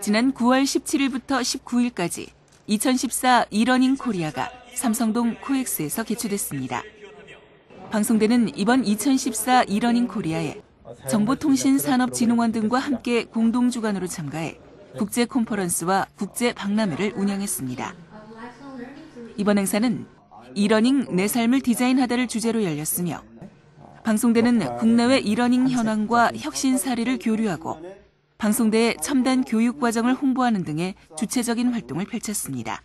지난 9월 17일부터 19일까지 2014 이러닝 코리아가 삼성동 코엑스에서 개최됐습니다. 방송대는 이번 2014 이러닝 코리아에 정보통신산업진흥원 등과 함께 공동 주관으로 참가해 국제 컨퍼런스와 국제 박람회를 운영했습니다. 이번 행사는 이러닝 내 삶을 디자인하다를 주제로 열렸으며 방송대는 국내외 이러닝 현황과 혁신 사례를 교류하고 방송대의 첨단 교육 과정을 홍보하는 등의 주체적인 활동을 펼쳤습니다.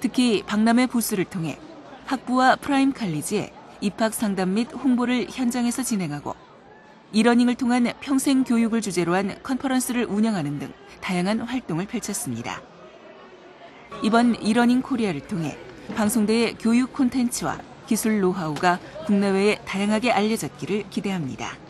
특히 박람회 부스를 통해 학부와 프라임 칼리지에 입학 상담 및 홍보를 현장에서 진행하고 이러닝을 통한 평생 교육을 주제로 한 컨퍼런스를 운영하는 등 다양한 활동을 펼쳤습니다. 이번 이러닝 코리아를 통해 방송대의 교육 콘텐츠와 기술 노하우가 국내외에 다양하게 알려졌기를 기대합니다.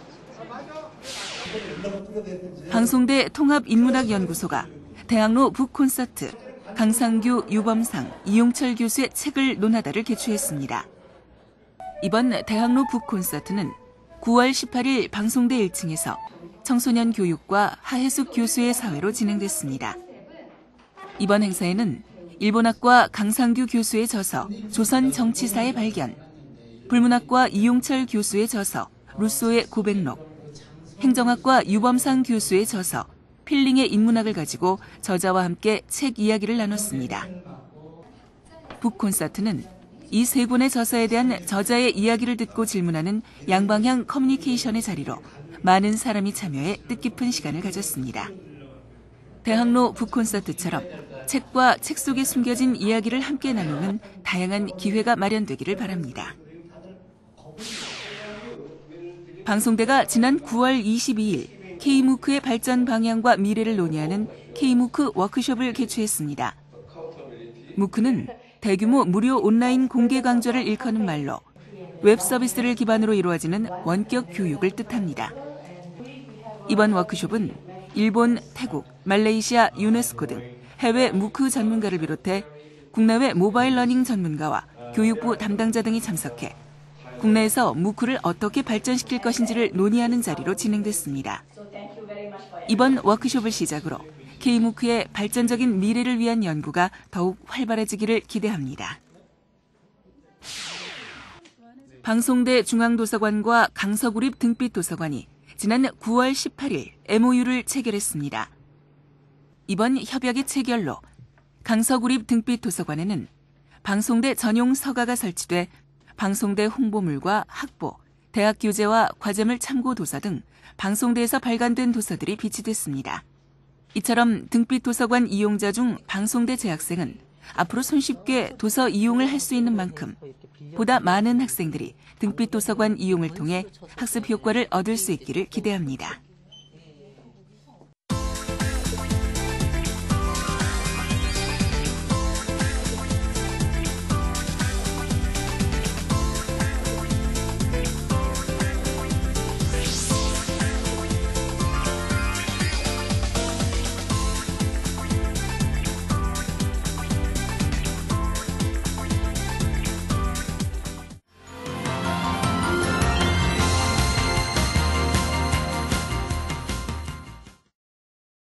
방송대 통합인문학연구소가 대학로 북콘서트, 강상규, 유범상, 이용철 교수의 책을 논하다를 개최했습니다. 이번 대학로 북콘서트는 9월 18일 방송대 1층에서 청소년 교육과 하혜숙 교수의 사회로 진행됐습니다. 이번 행사에는 일본학과 강상규 교수의 저서 조선 정치사의 발견, 불문학과 이용철 교수의 저서 루소의 고백록, 행정학과 유범상 교수의 저서 필링의 인문학을 가지고 저자와 함께 책 이야기를 나눴습니다. 북 콘서트는 이 세 권의 저서에 대한 저자의 이야기를 듣고 질문하는 양방향 커뮤니케이션의 자리로 많은 사람이 참여해 뜻깊은 시간을 가졌습니다. 대학로 북 콘서트처럼 책과 책 속에 숨겨진 이야기를 함께 나누는 다양한 기회가 마련되기를 바랍니다. 방송대가 지난 9월 22일 K무크의 발전 방향과 미래를 논의하는 K무크 워크숍을 개최했습니다. 무크는 대규모 무료 온라인 공개 강좌를 일컫는 말로 웹 서비스를 기반으로 이루어지는 원격 교육을 뜻합니다. 이번 워크숍은 일본, 태국, 말레이시아, 유네스코 등 해외 무크 전문가를 비롯해 국내외 모바일 러닝 전문가와 교육부 담당자 등이 참석해 국내에서 무크를 어떻게 발전시킬 것인지를 논의하는 자리로 진행됐습니다. 이번 워크숍을 시작으로 K무크의 발전적인 미래를 위한 연구가 더욱 활발해지기를 기대합니다. 방송대 중앙도서관과 강서구립 등빛도서관이 지난 9월 18일 MOU를 체결했습니다. 이번 협약의 체결로 강서구립 등빛도서관에는 방송대 전용 서가가 설치돼 방송대 홍보물과 학보, 대학 교재와 과제물 참고 도서 등 방송대에서 발간된 도서들이 비치됐습니다. 이처럼 등빛 도서관 이용자 중 방송대 재학생은 앞으로 손쉽게 도서 이용을 할 수 있는 만큼 보다 많은 학생들이 등빛 도서관 이용을 통해 학습 효과를 얻을 수 있기를 기대합니다.